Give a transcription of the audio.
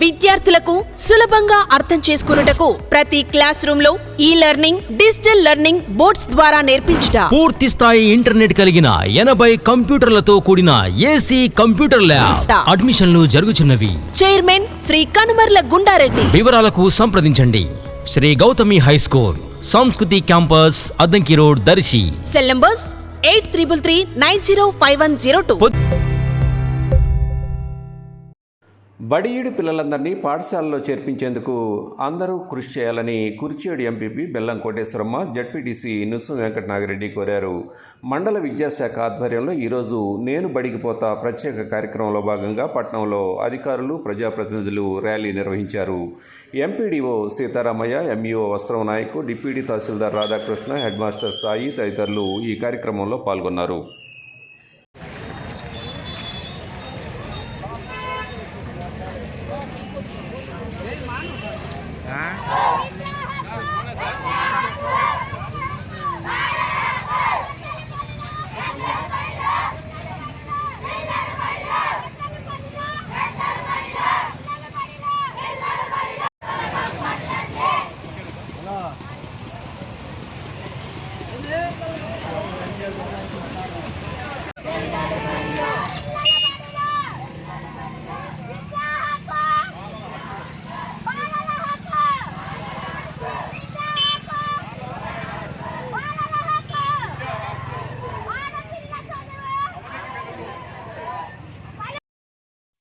విద్యార్థులకు సులభంగా అర్థం చేసుకున్నటకు ప్రతి క్లాస్ రూమ్లో ఈ లెర్నింగ్ డిజిటల్ లెర్నింగ్ బోర్డ్స్ ద్వారా నేర్పించుట. పూర్తి స్థాయి ఇంటర్నెట్ కలిగిన ఎనభై కంప్యూటర్లతో కూడిన ఏసీ కంప్యూటర్ ల్యాబ్ అడ్మిషన్లు జరుగుచున్నవి. చైర్మన్ శ్రీ కనుమర్ల గుండారెడ్డి. వివరాలకు సంప్రదించండి. Shri Gautami high school Sanskriti campus Addanki road Darsi. Cell numbers eight triple three nine zero five one zero two. పొద్- బడియుడి పిల్లలందరినీ పాఠశాలలో చేర్పించేందుకు అందరూ కృషి చేయాలని కుర్చేడు ఎంపీపీ బెల్లం కోటేశ్వరమ్మ జడ్పీటీసీ నుస్సు వెంకటనాగిరెడ్డి కోరారు. మండల విద్యాశాఖ ఆధ్వర్యంలో ఈరోజు నేను బడికి పోతా ప్రత్యేక కార్యక్రమంలో భాగంగా పట్టణంలో అధికారులు ప్రజాప్రతినిధులు ర్యాలీ నిర్వహించారు. ఎంపీడీఓ సీతారామయ్య ఎంఈఓ వస్త్రం నాయకు deputy tahsildar Radhakrishna head master Sai తదితరులు ఈ కార్యక్రమంలో పాల్గొన్నారు. Đó. Hello.